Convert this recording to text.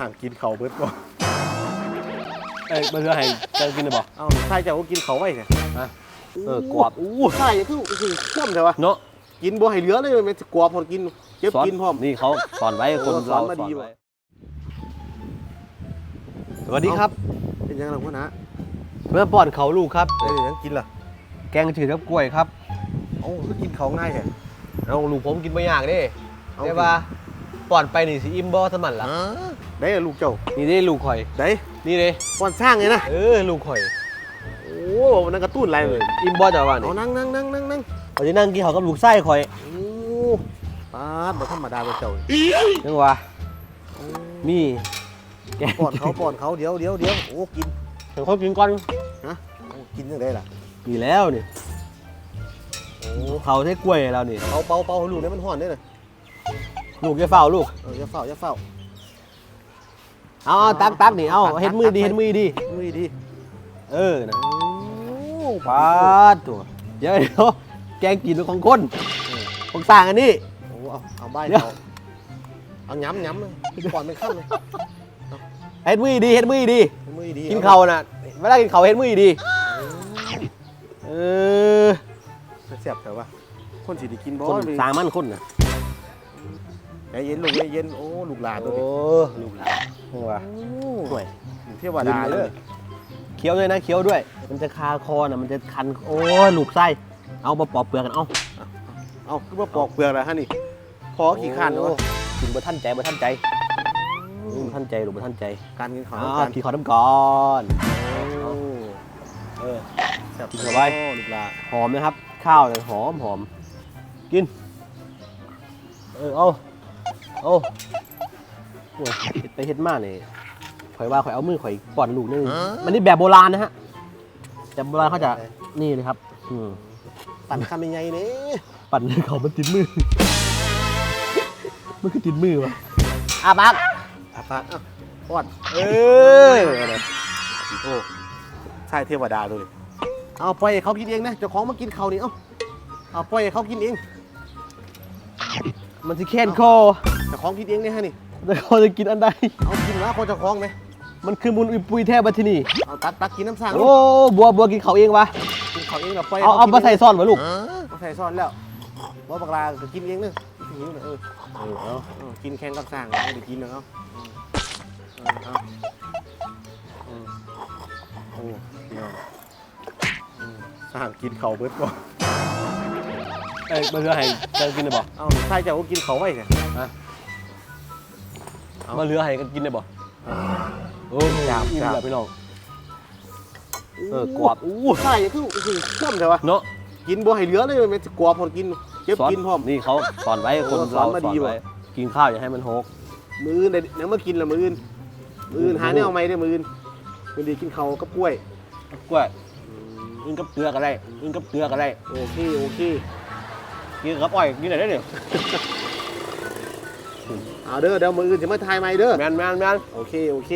ห่างกินเขาวเบิดบ่เอ้ยมาเรือให้เจะกินได้บ่เอ้าใช่เจ้าก็กินเขาวไว้เนี่ยฮะเออกรอบอู้ใช่คือคือคว่ำใช่ปะเนาะกินบ่ให้เหลือเลยมันจะกรอบพอกินเก็บสอนกินพร้อมนี่เขาสอนไว้คนโอ้สอเรานสมาอนดีไว้ว่ะสวัสดีครับ เป็นยังไงล่ะพ่อนะเมื่อป้อนเขาลูกครับเอ้ยยังกินล่ะแกงจืดกับกล้วยครับเอ้าคือกินเขาวง่ายแท้เอาลูกผมกินไม่ยากเด้เอาได้ว่าป้อนไปนี่สิอิ่มบ่สมันล่ะ ได้อะลูกเจ้านี่เด้ลูกข่อย ได้นี่เด้ป้อนสร้างไงนะ เออลูกข่อย โอ้นั่นกระตุ้นอะไรเลยอิ่มบ่จ้าว่าเอานี่นั่งนั่งนั่งนั่งนั่งเขาจะนั่งกินข้าวกับลูกไส้ข่อยโอ้ปาดบ่ธรรมดาเลยเจ้าจังว่าโอ้มีแกงป้อนเขาป้อนเขาเดี๋ยวเดี๋ยวเดี๋ยวโอ้กินให้เขากินก่อนโอ้กินยังไงล่ะ มีแล้วนี่โอ้เขาใช้กล้วยให้เรานี่เป่าเป่าเป่าให้ลูกนี่มันห่อนได้เลยลูกจะเฝ้าลูกเอออย่าเฝ้าอย่าเฝ้า เอาเอาตักตักนี่เอาตักเฮ็ดมือดีตักเฮ็ดมือดีมือดี เออนะโอ้ปาดตัวเดี๋ยวเดี๋ยวแกงกินเป็นของคนของต่างอันนี้โอ้เอาเอาใบเดี๋ยวเขาเอาย้ำย้ำเลยก่อนเป็นขั้นเลยเฮ็ดมือดีเฮ็ดมือดีมือดีกินข้าวน่ะเวลากินข้าวเฮ็ดมือดีเออเสียบแต่ว่าคนสิได้กินบ่คนไปสร้างมันคนน่ะใจเย็นลูกใจเย็นโอ้ลูกหลานตัวโอ้นี้ลูกหลาน หัวโอ้ห่วยเทวดาเลยเคี้ยวด้วยนะเคี้ยวด้วย มันจะคาคอน่ะมันจะคันโอ้ยลูกไส้เอามาปอกเปลือกกันเอาเอาคือว่าปอกเปลือกแล้วฮะนี่คอขี้ขันเนาะกินบ่ทันใจบ่ทันใจอืมบ่ทันใจลูกบ่ทันใจ การกินข้าวอ่ากันขี่ขอน้ำก่อนโอ้เออแซ่บกินเข้าไปโอ้ลูกหลานหอมนะครับ ข้าวเนี่ยหอมหอมกิน เออเอาเอาโอ้ยเฮ็ด ไปเฮ็ดมากเลยข่อยว่าข่อยเอามือข่อยป้อนลูกนี่มันนี่แบบโบราณนะฮะแบบโบราณเขาจะนี่เลยครับอืมปั่นคำยังไงเนี่ยปั่นให้เขามันติดมือ มันคือติดมือวะอาบักอะปะอะป้อนเออโอ้ใช่เทวดาตัวนี้เอาปล่อยให้เขากินเองนะเจ้าของมากินเขาวนี่เอ้าเอาปล่อยให้เขากินเอง มันจะแค้นคอเจ้าของกินเองเนี่ยฮะนี่ แต่เขาจะกินอันใด เอากินแล้วเขาเจ้าของไหมมันคือมุนอุยปุยแทบบัที่นี่ เอาตักตักกินน้ำสร้างโอ้บัวบัวกินเขาเองวะกินเขาเองเราปล่อยเอาเอามาใส่ซ่อนวะลูกเอาใส่ซ่อนแล้วว่าบักลาก็กินเองเนอะหิวเลยเออเออเอาเออกินแข่งกับสร้างไม่ได้กินนะเขาเออเอาเออโอ้เดี๋ยวอืมสร้างกินเขาวเบิดบ่เอ้ยมาเรือให้เจะกินได้บ่เอาใช่เจ้าก็กินเขาวไว้เนี่ยเอา มมาเรือให้กันกินได้บ่โอ้จามอิ่มจามแล้วพี่น้องเออกรอบอู้ใช่คือคือต้มใช่ปะเนาะกินบ่ให้เหลือเลยมันจะกรอบพอกินเก็บสอนกินพร้อม นี่เขาสอนไว้คนโอ้สอเรานมาสดีอนว่ะ ไว้กินข้าวอย่าให้มันหก มืออื่นได้เดี๋ยวมากินละมืออื่นมืออื่นหาแนวใหม่ได้อมืออื่นมือดีกินเขาวกับกล้วย กล้วยกินกับเกลือก็ได้กินกับเกลือก็ได้โอเคโอเคกินกับอ้อยกินได้เด้อเนี่ย เอาเด้อเดี๋ยวมืออื่นจะมาทายใหม่เด้อแมนแมนแมนโอเคโอเค